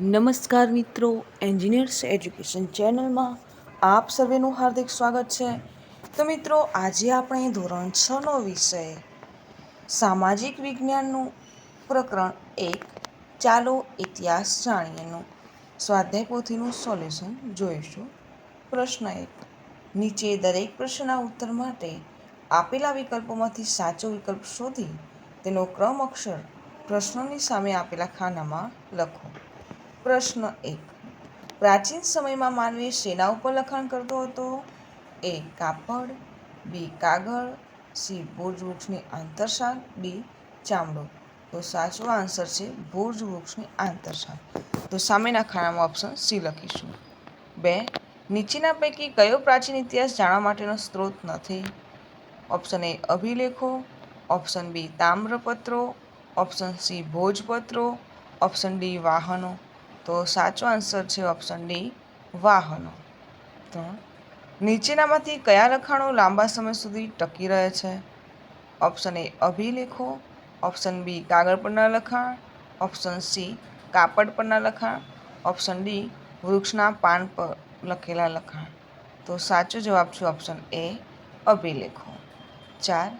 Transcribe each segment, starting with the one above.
નમસ્કાર મિત્રો engineers education ચેનલમાં આપ સર્વેનું હાર્દિક સ્વાગત છે. તો મિત્રો, આજે આપણે ધોરણ છનો વિષય, સામાજિક વિજ્ઞાનનું પ્રકરણ એક, ચાલો ઇતિહાસ જાણીએનું. સ્વાધ્યાય પોથીનું સોલ્યુશન જોઈશું. પ્રશ્ન એક, નીચે દરેક પ્રશ્નના ઉત્તર માટે આપેલા વિકલ્પોમાંથી સાચો વિકલ્પ શોધી તેનો ક્રમ અક્ષર પ્રશ્નોની સામે આપેલા ખાનામાં લખો. પ્રશ્ન એક. પ્રાચીન સમયમાં માનવી શેના ઉપર લખાણ કરતો હતો. એ કાપડ, બી કાગળ, સી ભોજ વૃક્ષની આંતરશાક ડી ચામડો. તો સાચો આન્સર છે ભોજ વૃક્ષની આંતરશાક તો સામેના ખાનામાં ઓપ્શન સી લખીશું. બે. નીચેના પૈકી કયો પ્રાચીન ઇતિહાસ જાણવા માટેનો સ્ત્રોત નથી? ઓપ્શન એ અભિલેખો. ઓપ્શન બી તામ્રપત્રો. ઓપ્શન સી ભોજપત્રો. ઓપ્શન ડી વાહનો. તો સાચો આન્સર છે ઓપ્શન ડી વાહનો. તો નીચેનામાંથી કયા લખાણો લાંબા સમય સુધી ટકી રહે છે? ઓપ્શન એ અભિલેખો. ઓપ્શન બી કાગળ પરના લખાણ. ઓપ્શન સી કાપડ પરના લખાણ. ઓપ્શન ડી વૃક્ષના પાન પર લખેલા લખાણ. તો સાચો જવાબ છે ઓપ્શન એ અભિલેખો. ચાર,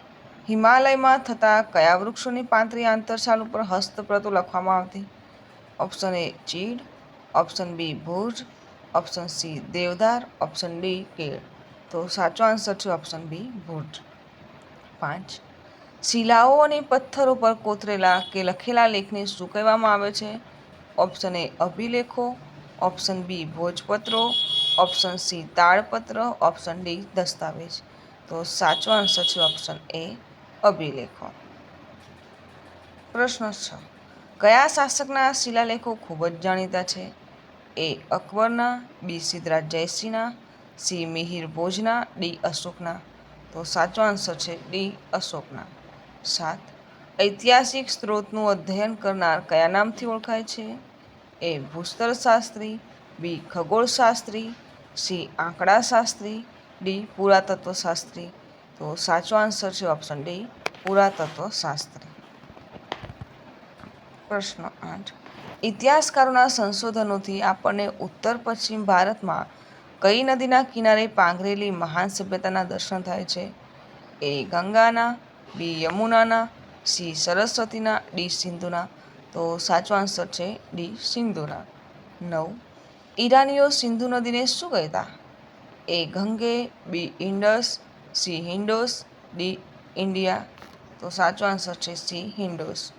હિમાલયમાં થતા કયા વૃક્ષોની પાંતરી આંતરશાલ ઉપર હસ્તપ્રતો લખવામાં આવતી? ઓપ્શન એ ચીડ, ઓપ્શન બી ભુજ, ઓપ્શન સી દેવદાર, ઓપ્શન ડી કેળ. તો સાચો આન્સર છે ઓપ્શન બી ભુજ. પાંચ. શિલાઓ અને પથ્થરો પર કોતરેલા કે લખેલા લેખને શું કહેવામાં આવે છે? ઓપ્શન એ અભિલેખો, ઓપ્શન બી ભોજપત્રો, ઓપ્શન સી તાળપત્ર ઓપ્શન ડી દસ્તાવેજ. તો સાચો આન્સર છે ઓપ્શન એ અભિલેખો. પ્રશ્ન છ. કયા શાસકના શિલાલેખો ખૂબ જ જાણીતા છે? એ. અકબરના, બી. સિદ્ધરાજ જયસિંહના સી. મિહિર ભોજના, ડી. અશોકના. તો સાચો આન્સર છે ડી. અશોકના. સાત. ઐતિહાસિક સ્ત્રોતનું અધ્યયન કરનાર કયા નામથી ઓળખાય છે? એ. ભૂસ્તરશાસ્ત્રી બી. ખગોળશાસ્ત્રી સી. આંકડાશાસ્ત્રી ડી. પુરાતત્વશાસ્ત્રી. તો સાચો આન્સર છે ઓપ્શન ડી. પુરાતત્વશાસ્ત્રી. પ્રશ્ન આઠ. ઇતિહાસકારોના સંશોધનોથી આપણને ઉત્તર પશ્ચિમ ભારતમાં કઈ નદીના કિનારે પાંગરેલી મહાન સભ્યતાના દર્શન થાય છે? એ ગંગાના, બી યમુનાના, સી સરસ્વતીના, ડી સિંધુના. તો સાચો આન્સર છે ડી સિંધુના. નવ. ઈરાનીઓ સિંધુ નદીને શું કહેતા? A Gange, B Indus, C હિન્ડોસ, D India. તો સાચો આન્સર છે સી હિન્ડોસ.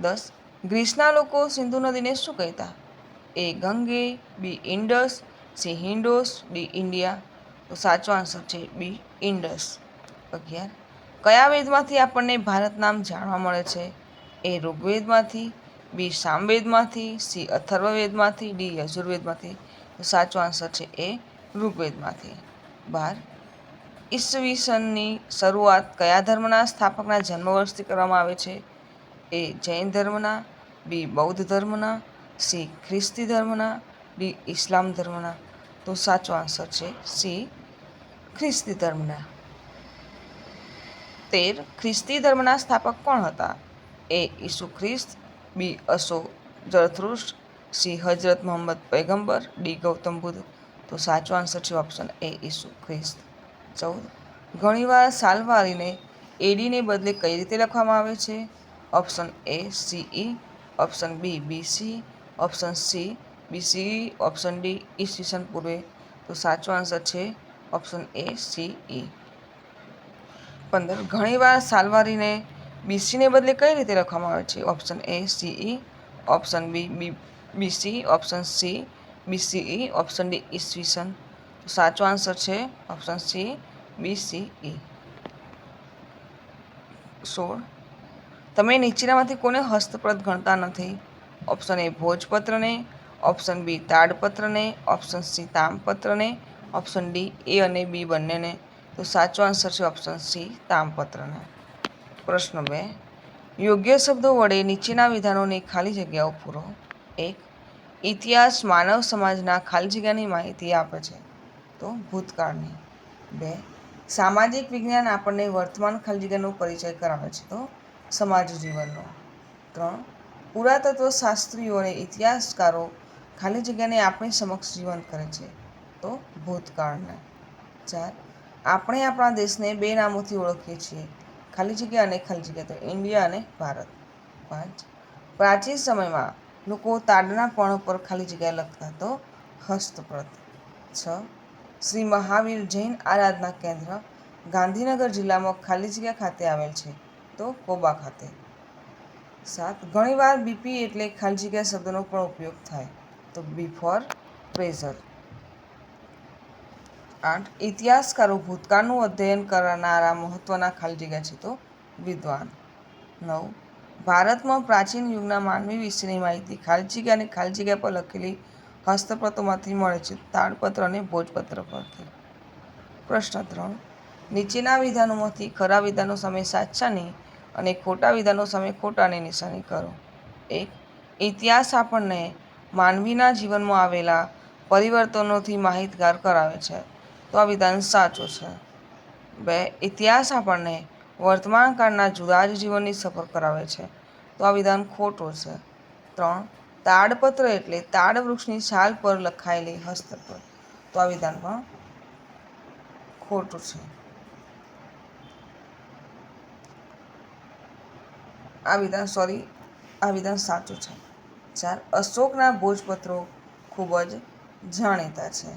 દસ. ગ્રીસના લોકો સિંધુ નદીને શું કહેતા? A Gange, B Indus, C હિન્ડોસ, D India. તો સાચો આન્સર છે બી ઇન્ડસ. અગિયાર. કયા વેદમાંથી આપણને ભારત નામ જાણવા મળે છે? એ ઋગ્વેદમાંથી, બી સામવેદમાંથી, સી અથર્વવેદમાંથી, ડી યજુર્વેદમાંથી. તો સાચો આન્સર છે એ ઋગ્વેદમાંથી. બાર. ઈસવીસનની શરૂઆત કયા ધર્મના સ્થાપકના જન્મ વર્ષથી કરવામાં આવે છે? એ જૈન ધર્મના બી બૌદ્ધ ધર્મના, સી ખ્રિસ્તી ધર્મના ડી ઇસ્લામ ધર્મના. તો સાચો આન્સર છે સી ખ્રિસ્તી ધર્મના. તેર ખ્રિસ્તી ધર્મના સ્થાપક કોણ હતા? એ ઈસુ ખ્રિસ્ત, બી અશો જરથૃષ્ટ સી હજરત મોહમ્મદ પૈગંબર, ડી ગૌતમ બુદ્ધ. તો સાચો આન્સર છે ઓપ્શન એ ઈસુ ખ્રિસ્ત. ચૌદ ઘણીવાર સાલવારીને એડીને બદલે કઈ રીતે લખવામાં આવે છે? Option A CE option B BC option C BC option D ઈસવીસન પૂર્વે તો સાચો આન્સર છે ઓપ્શન એ, સી, ઈ. પંદર ઘણીવાર સાલવારીને બીસીને બદલે કઈ રીતે લખવામાં આવે છે? Option A CE option B B BC option C BCE option D ઈસવીસન તો સાચો આન્સર છે ઓપ્શન સી બીસીઈ સોળ. તમે નીચેનામાંથી કોને હસ્તપ્રદ ગણતા નથી. ઓપ્શન એ ભોજપત્રને. ઓપ્શન બી તાડપત્રને. ઓપ્શન સી તામપત્રને. ઓપ્શન ડી એ અને બી બંનેને. તો સાચો આન્સર છે ઓપ્શન સી તામપત્રને. પ્રશ્ન બે. યોગ્ય શબ્દો વડે નીચેના વિધાનોની ખાલી જગ્યાઓ પૂરો. એક, ઇતિહાસ માનવ સમાજના ખાલી જગ્યાની માહિતી આપે છે. તો ભૂતકાળની. બે, સામાજિક વિજ્ઞાન આપણને વર્તમાન ખાલી જગ્યાનો પરિચય કરાવે છે. તો સમાજ જીવનનો. ત્રણ, પુરાતત્વ શાસ્ત્રીઓ અને ઇતિહાસકારો ખાલી જગ્યાને આપણી સમક્ષ જીવંત કરે છે, તો ભૂતકાળને. ચાર, આપણે આપણા દેશને બે નામોથી ઓળખીએ છીએ, ખાલી જગ્યા અને ખાલી જગ્યા, તો ઇન્ડિયા અને ભારત. પાંચ, પ્રાચીન સમયમાં લોકો તાડના પર્ણો પર ખાલી જગ્યા લખતા તો હસ્તપ્રત છ, શ્રી મહાવીર જૈન આરાધના કેન્દ્ર ગાંધીનગર જિલ્લામાં ખાલી જગ્યા ખાતે આવેલ છે તો કોબા ખાતે. સાત, ઘણીવાર બીપી એટલે ખાલી જગ્યા શબ્દનો પણ ઉપયોગ થાય. તો બિફોર પ્રેઝર આઠ, ઇતિહાસકારો ભૂતકાળનું અધ્યયન કરનારા મહત્ત્વના ખાલી જગ્યા છે તો વિદ્વાન. નવ, ભારતમાં પ્રાચીન યુગના માનવી વિશેની માહિતી ખાલી જગ્યા અને ખાલી જગ્યા પર લખેલી હસ્તપ્રતોમાંથી મળે છે. તાડપત્ર અને ભોજપત્ર પરથી. પ્રશ્ન ત્રણ, નીચેના વિધાનોમાંથી ખરા વિધાનો સામે સાચાની અને ખોટા વિધાનો સામે ખોટાની નિશાની કરો. એક, ઇતિહાસ આપણને માનવીના જીવનમાં આવેલા પરિવર્તનોથી માહિતગાર કરાવે છે. તો આ વિધાન સાચું છે. બે, ઇતિહાસ આપણને વર્તમાન કાળના જુદા જ જીવનની સફર કરાવે છે. તો આ વિધાન ખોટું છે. ત્રણ, તાડપત્ર એટલે તાડ વૃક્ષની છાલ પર લખાયેલી હસ્તપત્ર. તો આ વિધાન પણ ખોટું છે. આ વિધાન સોરી આ વિધાન સાચું છે. ચાર અશોકના ભોજપત્રો ખૂબ જ જાણીતા છે.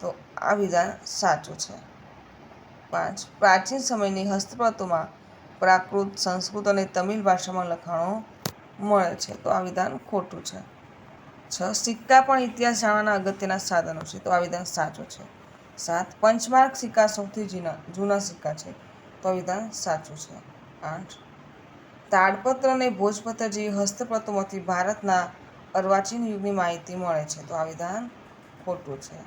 તો આ વિધાન સાચું છે. પાંચ, પ્રાચીન સમયની હસ્તપ્રતોમાં પ્રાકૃત સંસ્કૃત અને તમિલ ભાષામાં લખાણો મળે છે. તો આ વિધાન ખોટું છે. છ, સિક્કા પણ ઇતિહાસ જાણવાના અગત્યના સાધનો છે. તો આ વિધાન સાચું છે. સાત, પંચમાર્ક સિક્કા સૌથી જૂના જૂના સિક્કા છે. તો આ વિધાન સાચું છે. આઠ તાડપત્ર અને ભોજપત્ર જેવી હસ્તપ્રતોમાંથી ભારતના અર્વાચીન યુગની માહિતી મળે છે. તો આ વિધાન ખોટું છે.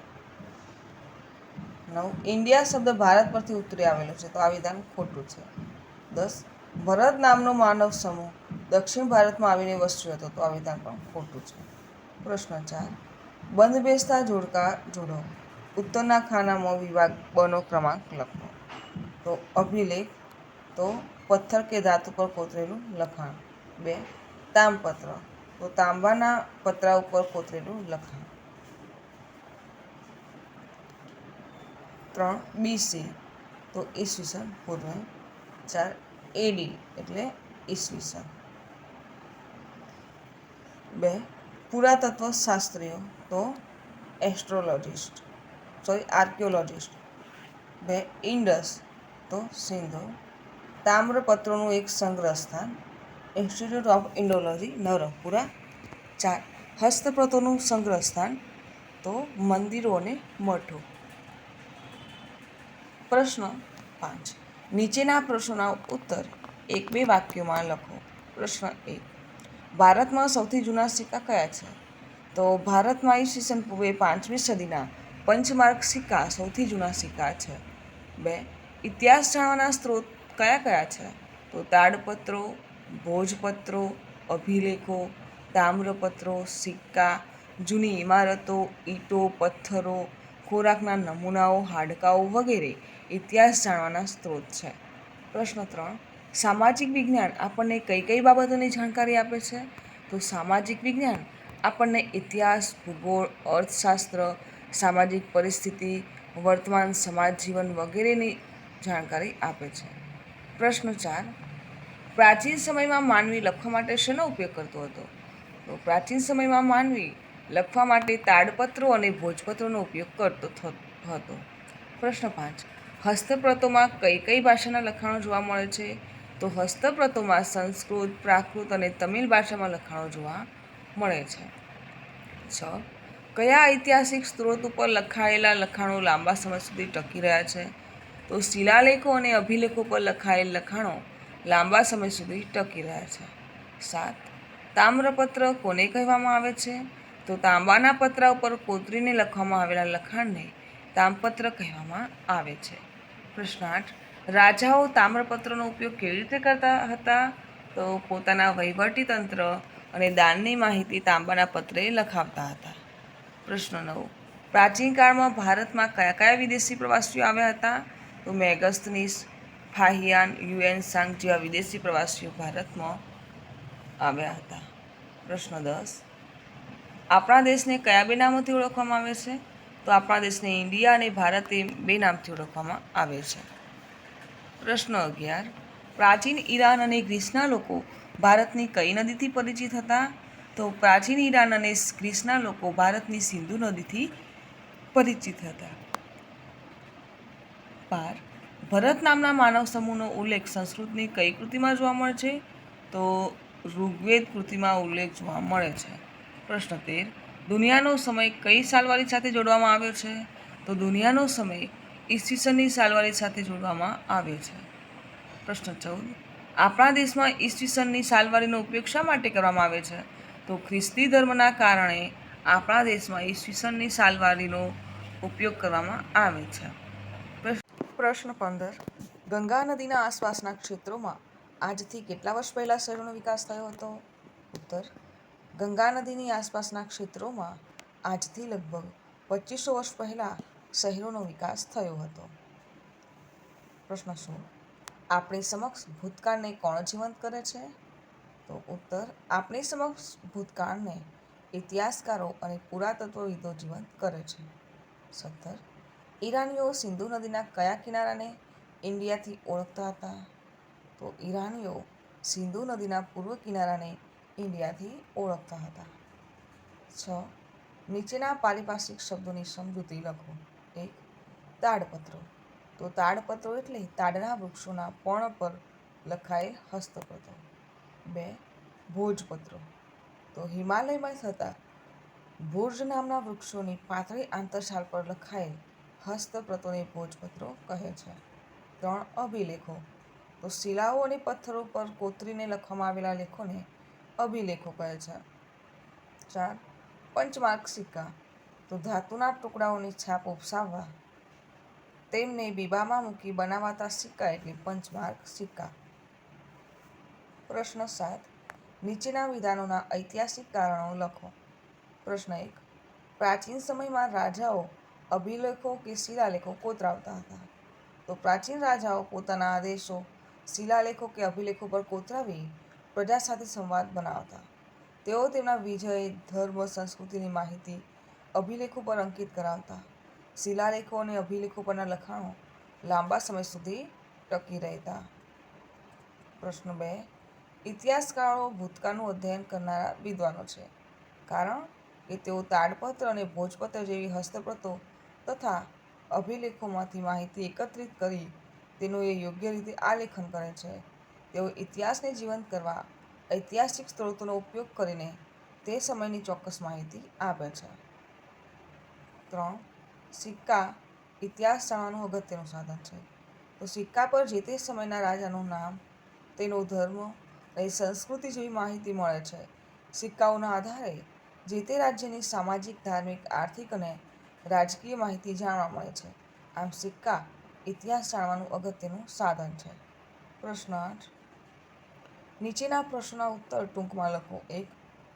નવ, ઇન્ડિયા શબ્દ ભારત પરથી ઉતરી આવેલો છે. તો આ વિધાન ખોટું છે. દસ, ભરત નામનો માનવ સમૂહ દક્ષિણ ભારતમાં આવીને વસ્યો હતો. તો આ વિધાન પણ ખોટું છે. પ્રશ્ન ચાર, બંધ બેસતા જોડકા જોડો, ઉત્તરના ખાનામાં વિભાગ બનો ક્રમાંક લખો. તો અભિલેખ, તો પથ્થર કે ધાતુ પર કોતરેલું લખાણ. બે, તામપત્ર. તો તાંબાના પતરા ઉપર કોતરેલું લખાણ. ત્રણ બીસી તો ઈસવીસન પૂર્વ ચાર એડી એટલે ઈસવીસન. બે પુરાતત્વ શાસ્ત્રીઓ તો એસ્ટ્રોલોજિસ્ટ. સોરી, આર્કિયોલોજિસ્ટ. બે, ઇન્ડસ. તો સિંધુ તામ્રપત્રોનું એક સંગ્રહ સ્થાન ઇન્સ્ટિટ્યૂટ ઓફ ઇન્ડોલોજી નવરંગપુરા. ચાર, હસ્તપ્રતોનું સંગ્રહ સ્થાન તો મંદિરો અને મઠો. પ્રશ્ન પાંચ, નીચેના પ્રશ્નોના ઉત્તર એક બે વાક્યોમાં લખો. પ્રશ્ન એક, ભારતમાં સૌથી જૂના સિક્કા કયા છે? તો ભારતમાં ઈસવીસન પૂર્વે પાંચમી સદીના પંચમાર્ક સિક્કા સૌથી જૂના સિક્કા છે. બે, ઇતિહાસ જાણવાના સ્ત્રોત કયા કયા છે? તો તાડપત્રો, ભોજપત્રો, અભિલેખો, તામ્રપત્રો, સિક્કા, જૂની ઇમારતો, ઈંટો, પથ્થરો, ખોરાકના નમૂનાઓ, હાડકાઓ વગેરે ઇતિહાસ જાણવાના સ્ત્રોત છે. પ્રશ્ન ત્રણ. સામાજિક વિજ્ઞાન આપણને કઈ કઈ બાબતોની જાણકારી આપે છે? તો સામાજિક વિજ્ઞાન આપણને ઇતિહાસ, ભૂગોળ, અર્થશાસ્ત્ર, સામાજિક પરિસ્થિતિ, વર્તમાન સમાજ જીવન વગેરેની જાણકારી આપે છે. પ્રશ્ન ચાર પ્રાચીન સમયમાં માનવી લખવા માટે શેનો ઉપયોગ કરતો હતો? તો પ્રાચીન સમયમાં માનવી લખવા માટે તાડપત્રો અને ભોજપત્રોનો ઉપયોગ કરતો હતો. પ્રશ્ન પાંચ. હસ્તપ્રતોમાં કઈ કઈ ભાષાના લખાણો જોવા મળે છે? તો હસ્તપ્રતોમાં સંસ્કૃત, પ્રાકૃત અને તમિલ ભાષામાં લખાણો જોવા મળે છે. છ. કયા ઐતિહાસિક સ્ત્રોત ઉપર લખાયેલા લખાણો લાંબા સમય સુધી ટકી રહ્યા છે? તો શિલાલેખો અને અભિલેખો પર લખાયેલ લખાણો લાંબા સમય સુધી ટકી રહ્યા છે. સાત. તામ્રપત્ર કોને કહેવામાં આવે છે? તો તાંબાના પતરા ઉપર કોતરીને લખવામાં આવેલા લખાણને તામપત્ર કહેવામાં આવે છે. પ્રશ્ન આઠ. રાજાઓ તામ્રપત્રનો ઉપયોગ કેવી રીતે કરતા હતા? તો પોતાના વહીવટી તંત્ર અને દાનની માહિતી તાંબાના પત્રે લખાવતા હતા. પ્રશ્ન નવ. પ્રાચીન કાળમાં ભારતમાં કયા કયા વિદેશી પ્રવાસીઓ આવ્યા હતા? મેગસ્તનીસ ફાહિયાન યુએન સાંગ જેવા વિદેશી પ્રવાસીઓ ભારતમાં આવ્યા હતા. પ્રશ્ન દસ. આપણા દેશને કયા બે નામોથી ઓળખવામાં આવે છે? તો આપણા દેશને ઇન્ડિયા અને ભારત એ બે નામથી ઓળખવામાં આવે છે. પ્રશ્ન અગિયાર. પ્રાચીન ઈરાન અને ગ્રીસના લોકો ભારતની કઈ નદીથી પરિચિત હતા? તો પ્રાચીન ઈરાન અને ગ્રીસના લોકો ભારતની સિંધુ નદીથી પરિચિત હતા. બાર ભરત નામના માનવ સમૂહનો ઉલ્લેખ સંસ્કૃતની કઈ કૃતિમાં જોવા મળે છે? તો ઋગ્વેદ કૃતિમાં ઉલ્લેખ જોવા મળે છે. પ્રશ્ન તેર. દુનિયાનો સમય કઈ સાલવારી સાથે જોડવામાં આવ્યો છે? તો દુનિયાનો સમય ઈસવીસનની સાલવારી સાથે જોડવામાં આવ્યો છે. પ્રશ્ન ચૌદ. આપણા દેશમાં ઈસવીસનની સાલવારીનો ઉપયોગ શા માટે કરવામાં આવે છે? તો ખ્રિસ્તી ધર્મના કારણે આપણા દેશમાં ઈસવીસનની સાલવારીનો ઉપયોગ કરવામાં આવે છે. પ્રશ્ન પંદર. ગંગા નદીના આસપાસના ક્ષેત્રોમાં આજથી કેટલા વર્ષ પહેલાં શહેરોનો વિકાસ થયો હતો? ઉત્તર. ગંગા નદીની આસપાસના ક્ષેત્રોમાં આજથી લગભગ પચીસો વર્ષ પહેલાં શહેરોનો વિકાસ થયો હતો. પ્રશ્ન શું આપણી સમક્ષ ભૂતકાળને કોણ જીવંત કરે છે? તો ઉત્તર, આપણી સમક્ષ ભૂતકાળને ઇતિહાસકારો અને પુરાતત્વવિદો જીવંત કરે છે. સત્તર. ઈરાનીઓ સિંધુ નદીના કયા કિનારાને ઇન્ડિયાથી ઓળખતા હતા? તો ઈરાનીઓ સિંધુ નદીના પૂર્વ કિનારાને ઇન્ડિયાથી ઓળખતા હતા. છ. નીચેના પારિભાષિક શબ્દોની સમજૂતી લખો. એક. તાડપત્રો. તો તાડપત્રો એટલે તાડના વૃક્ષોના પર્ણ પર લખાયેલ હસ્તપ્રતો બે. ભોજપત્રો. તો હિમાલયમાં થતા ભુર્જ નામના વૃક્ષોની પાતળી આંતરશાલ પર લખાયેલ હસ્તપ્રતોને ભોજપત્રો કહે છે. ત્રણ અભિલેખો. તો શિલાઓ અને પથ્થરો પર કોતરીને લખવામાં આવેલા લેખોને અભિલેખો કહે છે. ચાર પંચમાર્ક સિક્કા તો ધાતુના ટુકડાઓની છાપ ઉપસાવવા. તેમને બીબામાં મૂકી બનાવાતા સિક્કા એટલે પંચમાર્ક સિક્કા પ્રશ્ન સાત, નીચેના વિધાનોના ઐતિહાસિક કારણો લખો. પ્રશ્ન એક, પ્રાચીન સમયમાં રાજાઓ અભિલેખો કે શિલાલેખો કોતરાવતા હતા. તો પ્રાચીન રાજાઓ પોતાના આદેશો, શિલાલેખો કે અભિલેખો પર કોતરાવી પ્રજા સાથે સંવાદ બનાવતા. તેઓ તેમના વિજય, ધર્મ, સંસ્કૃતિની માહિતી અભિલેખો પર અંકિત કરાવતા. શિલાલેખો અને અભિલેખો પરના લખાણો લાંબા સમય સુધી ટકી રહેતા. પ્રશ્ન બે, ઇતિહાસકારો ભૂતકાળનું અધ્યયન કરનારા વિદ્વાનો છે. કારણ કે તેઓ તાડપત્ર અને ભોજપત્ર જેવી હસ્તપ્રતો તથા અભિલેખોમાંથી માહિતી એકત્રિત કરી તેનું એ યોગ્ય રીતે આલેખન કરે છે. તેઓ ઇતિહાસને જીવંત કરવા, ઐતિહાસિક સ્ત્રોતોનો ઉપયોગ કરીને તે સમયની ચોક્કસ માહિતી આપે છે. ત્રણ, સિક્કા ઇતિહાસ જાણવાનું અગત્યનું સાધન છે. તો સિક્કા પર જે તે સમયના રાજાનું નામ, તેનો ધર્મ અને સંસ્કૃતિ જેવી માહિતી મળે છે. સિક્કાઓના આધારે જે તે રાજ્યની સામાજિક, ધાર્મિક, આર્થિક અને રાજકીય માહિતી જાણવા મળે છે. આમ સિક્કા ઇતિહાસ જાણવાનું અગત્યનું સાધન છે. પ્રશ્ન આઠ. નીચેના પ્રશ્નના ઉત્તર ટૂંકમાં લખો. એક.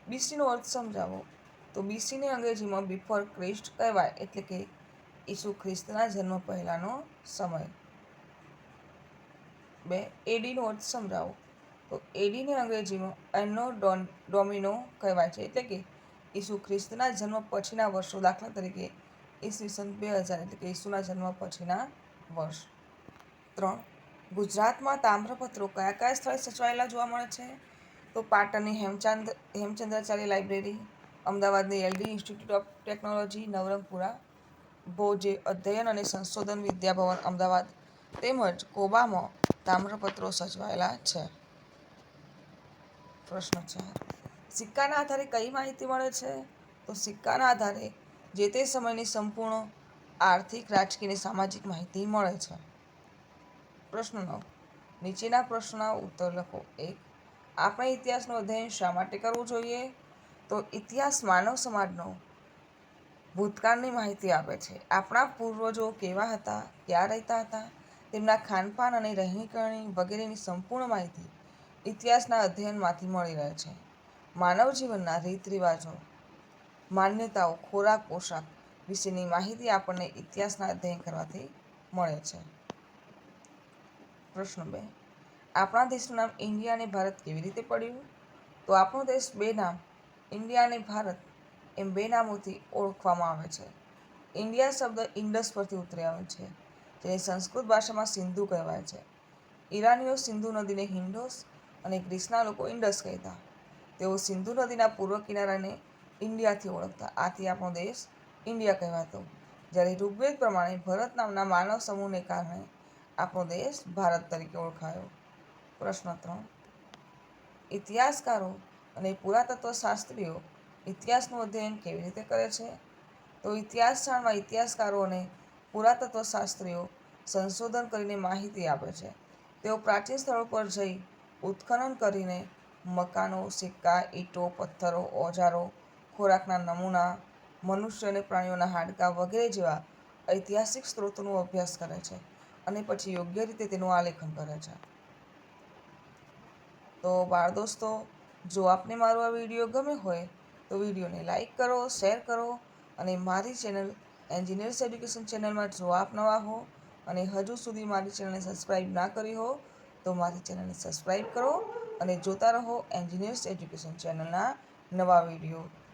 બીસીનો અર્થ સમજાવો. તો બીસીને અંગ્રેજીમાં બિફોર ક્રિસ્ટ કહેવાય એટલે કે ઈસુ ખ્રિસ્તના જન્મ પહેલાંનો સમય. બે. એડીનો અર્થ સમજાવો. તો એડીને અંગ્રેજીમાં એનો ડોન, ડોમિનો કહેવાય છે એટલે કે ઈસુ ખ્રિસ્તના જન્મ પછીના વર્ષો દાખલા તરીકે ઈસવીસન બે હજાર, એટલે કે ઈસુના જન્મ પછીના વર્ષ. ત્રણ, ગુજરાતમાં તામ્રપત્રો કયા કયા સ્થળે સચવાયેલા જોવા મળે છે? તો પાટણની હેમચંદ, હેમચંદ્રાચાર્ય લાઇબ્રેરી, અમદાવાદની LD institute of technology, Navrangpura, ભોજે અધ્યયન અને સંશોધન વિદ્યાભવન, અમદાવાદ, તેમજ કોબામાં તામ્રપત્રો સચવાયેલા છે. પ્રશ્ન ચાર, સિક્કાના આધારે કઈ માહિતી મળે છે? તો સિક્કાના આધારે જે તે સમયની સંપૂર્ણ આર્થિક, રાજકીય અને સામાજિક માહિતી મળે છે. પ્રશ્ન નવ. નીચેના પ્રશ્નના ઉત્તર લખો. એક. આપણે ઇતિહાસનું અધ્યયન શા માટે કરવું જોઈએ? તો ઇતિહાસ માનવ સમાજનો ભૂતકાળની માહિતી આપે છે. આપણા પૂર્વજો કેવા હતા, ક્યાં રહેતા હતા, તેમના ખાનપાન અને રહેણીકરણી વગેરેની સંપૂર્ણ માહિતી ઇતિહાસના અધ્યયનમાંથી મળી રહે છે. માનવ જીવનના રીત રિવાજો માન્યતાઓ, ખોરાક, પોશાક વિશેની માહિતી આપણને ઇતિહાસના અધ્યયન કરવાથી મળે છે. પ્રશ્ન બે. આપણા દેશનું નામ ઇન્ડિયા અને ભારત કેવી રીતે પડ્યું? તો આપણો દેશ બે નામ, ઇન્ડિયા અને ભારત, એમ બે નામોથી ઓળખવામાં આવે છે. ઇન્ડિયા શબ્દ ઇન્ડસ પરથી ઉતરી આવે છે. જેને સંસ્કૃત ભાષામાં સિંધુ કહેવાય છે. ઈરાનીઓ સિંધુ નદીને હિન્ડોસ અને ગ્રીસના લોકો ઇન્ડસ કહેતા. તેઓ સિંધુ નદીના પૂર્વ કિનારાને ઇન્ડિયાથી ઓળખતા. આથી આપણો દેશ ઇન્ડિયા કહેવાતો. જ્યારે ઋગ્વેદ પ્રમાણે ભરત નામના માનવ સમૂહને કારણે આપણો દેશ ભારત તરીકે ઓળખાયો. પ્રશ્ન ત્રણ. ઇતિહાસકારો અને પુરાતત્વશાસ્ત્રીઓ ઇતિહાસનું અધ્યયન કેવી રીતે કરે છે? તો ઇતિહાસ જાણવા ઇતિહાસકારો અને પુરાતત્વશાસ્ત્રીઓ સંશોધન કરીને માહિતી આપે છે. તેઓ પ્રાચીન સ્થળો પર જઈ ઉત્ખનન કરીને મકાનો, સિક્કા, ઈંટો, પથ્થરો, ઓજારો ખોરાકના નમૂના, મનુષ્ય અને પ્રાણીઓના હાડકાં વગેરે જેવા ઐતિહાસિક સ્ત્રોતોનો અભ્યાસ કરે છે અને પછી યોગ્ય રીતે તેનું આલેખન કરે છે. તો બાળ દોસ્તો, જો આપને મારો આ વીડિયો ગમે હોય, તો વિડીયોને લાઈક કરો, શેર કરો અને મારી ચેનલ એન્જિનિયર્સ એડ્યુકેશન ચેનલમાં જો આપ નવા હો અને હજુ સુધી મારી ચેનલને સબસ્ક્રાઈબ ના કરી હો, તો મારી ચેનલને સબસ્ક્રાઈબ કરો અને જોતા રહો એન્જિનિયર્સ એજ્યુકેશન ચેનલના નવા વીડિયો.